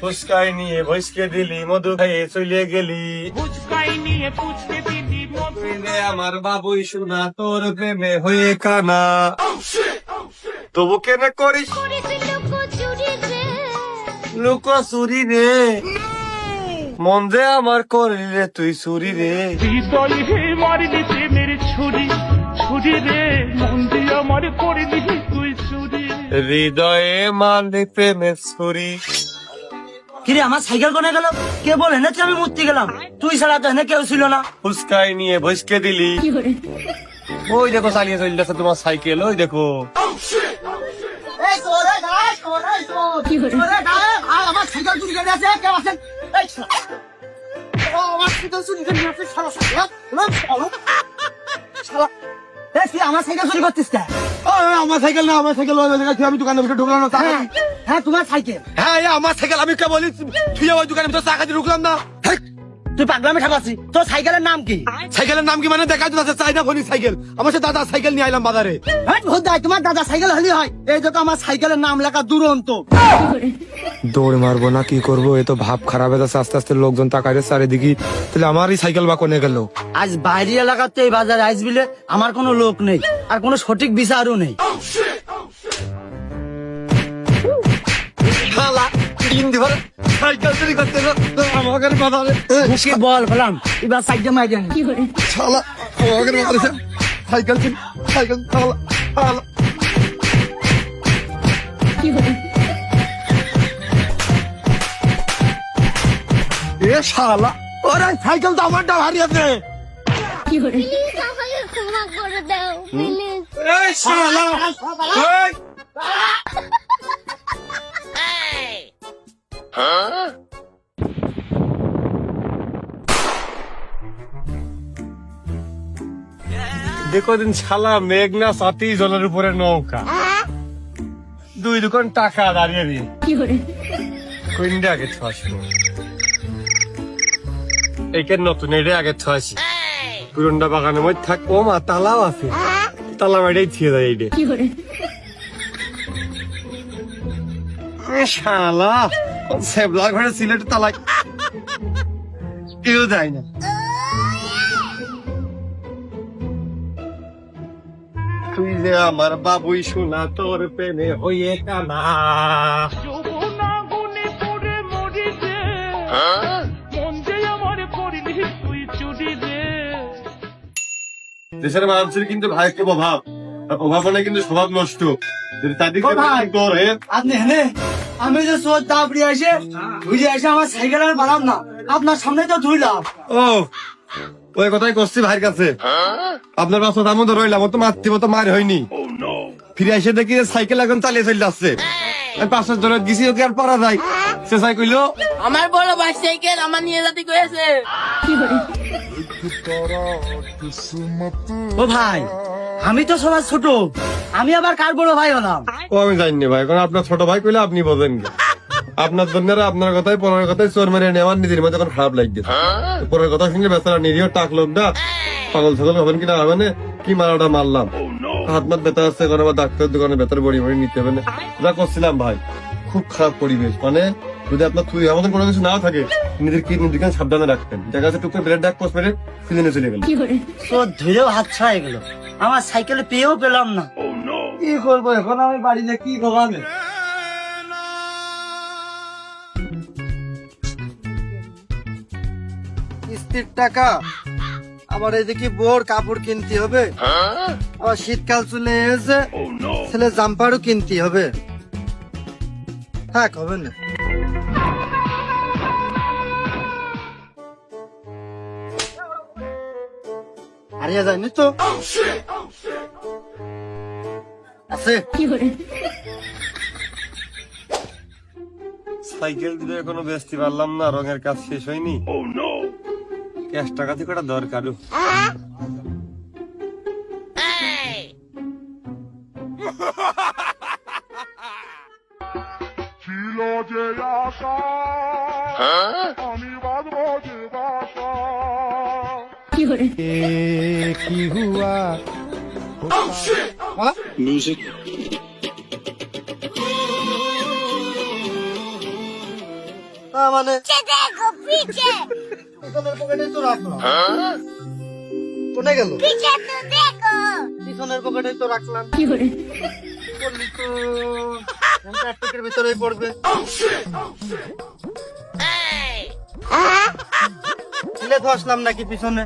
ফুসকাই নিয়ে ভৈসকে দিলি মধু খাইয়ে চলে গেলি। ফুচকাই নিয়ে পুচকে দিদি মধু আমার বাবুই শোনা তোর প্রেমে হয়ে কানা। তবু কেন করিস? লুকো চুরি রে। মন যে আমার করলি রে তুই চুরি রে। মারলি প্রেমের ছুরি ছুরি রে। মন দিয়ে আমার করলি তুই চুরি হৃদয়ে মারলি প্রেমের ছুরি। কিরে আমার সাইকেল কোনে গেল কে বলে না আমি মূর্তি গেলাম তুই ছাড়া তো এনে কেউ ছিল না ফুসকাই নিয়ে ভৈসকে দিলি ওই দেখো চালিয়ে চলে যাচ্ছে তোমার সাইকেল ওই দেখো আমার সাইকেল চুরি আছে কেউ আছেন এই শালা। ও, আমার সাইকেল চুরি করে নিয়ে আসছে, শালা, শালা, শালা, শালা। এই, তুই আমার সাইকেল চুরি করতিস কে? আমার সাইকেল না আমার সাইকেল আমি দোকানের ভিতরে ঢুকলাম না হ্যাঁ, হ্যাঁ তোমার সাইকেল। হ্যাঁ আমার সাইকেল আমি কে বলি? তুই ওই দোকানের ভিতরে টাকা দিয়ে ঢুকলাম না। তুই পাগলামে ঠাকাচ্ছি তোর সাইকেলের নাম কি? সাইকেলের নাম কি মানে? দেখা যাচ্ছে চাইনা ফোনি সাইকেল। আমার সে দাদা সাইকেল নিয়ে আইলাম বাজারে। তোমার দাদা সাইকেল হলি হয়। এই দেখো আমার সাইকেলের নাম লেখা দুরন্ত। দৌড় মারবো না কি করব? এ তো ভাব খারাপ হয়ে যাচ্ছে আস্তে আস্তে লোকজন তাকাইছে চারিদিকে। তাহলে আমারই সাইকেল বা কোনে গেল। আজ বাইরে এলাকাতে এই বাজারে আসবিলে আমার কোনো লোক নেই আর কোনো সঠিক বিচারও নেই। সাইকেল বল এবার সাইকেল সাইকেল শালা শালা ওরে সাইকেল তো আমারটা দেখো দিন শালা মেঘনা সাথী জলের উপরে নৌকা। দুই দোকান টাকা দাঁড়িয়ে দিয়ে কোনটা আগে ছশো এইখানে নতুন এটা আগে ছয়শি পুরনটা বাগানের মধ্যে থাক ও মা তালাও আছে। তালা বাড়িটাই থিয়ে দেয় এইটা শালা সেবলার ঘরে সিলেট তালা কেউ যায় না। তুই যে আমার বাবুই শোনা তোর প্রেমে হয়ে কানা যৌবনা দেশের মানুষের কিন্তু ভাইকে প্রভাব আর প্রভাব মানে কিন্তু স্বভাব নষ্ট। ভাই। আমি যে সোর দাবড়ি এসে আমার সাইকেল আর বাড়াম না। আপনার সামনে তো ধুইলাম। ও ওই কথাই করছি ভাইয়ের কাছে। আপনার বাসা রইলাম ও তো মাতৃ মতো মার হয়নি। ফিরে এসে দেখি সাইকেল এখন চালিয়ে চলে যাচ্ছে আমি পাঁচটার জন্য গেছি ওকে আর পারা যায়। সে সাই কইলো? আমার বড় ভাই সাইকেল আমার নিয়ে যেতে কয়েছে ও ভাই আমি তো সবার ছোট। আমি আবার কার বড় ভাই হলাম? ও আমি জানি ভাই কারণ আপনার ছোট ভাই কইলে আপনি বোঝেন আপনার জন্য আপনার কথাই পরের কথাই চোর মেরে নেওয়ার নিজের মধ্যে এখন খারাপ লাগছে। পরের কথা শুনে বেচারা নিরীহ টাক লোকটা পাগল ছাগল হবেন কিনা হবে না কি মারাটা মারলাম। হাত মাত ব্যথা আছে এখন আবার ডাক্তার দোকানে ব্যথার বড়ি বড়ি নিতে হবে না। যা করছিলাম ভাই খুব খারাপ পরিবেশ। মানে যদি আপনার তুই আমাদের কোনো কিছু না থাকে নিজের কি নিজেকে সাবধানে রাখতেন দেখা যাচ্ছে টুকরে ব্রেড ডাক পোস্ট মেরে সিজনে চলে গেল। তো ধীরেও হাত ছাড়াই গেল। আমার সাইকেলে পেয়েও পেলাম না। কি করব এখন? আমি বাড়িতে কি করব কিস্তির টাকা। আবার এদিকে বোর কাপড় কিনতে হবে। আবার শীতকাল চলে এসে ছেলে জাম্পারও কিনতে হবে। থাক হবে না। হারিয়ে যায়নি তো আছে সাইকেল দিলে এখনও বেচতে পারলাম না রঙের কাজ শেষ হয়নি ক্যাশ টাকা থেকে ওটা দরকার ছিল যে আশা আমি করে কি হুয়া? মিউজিক মানে? কোনে গেল? পিছনের পকেটে তো রাখলাম। কি ভিতরে পড়বে। তো আসলাম নাকি পিছনে?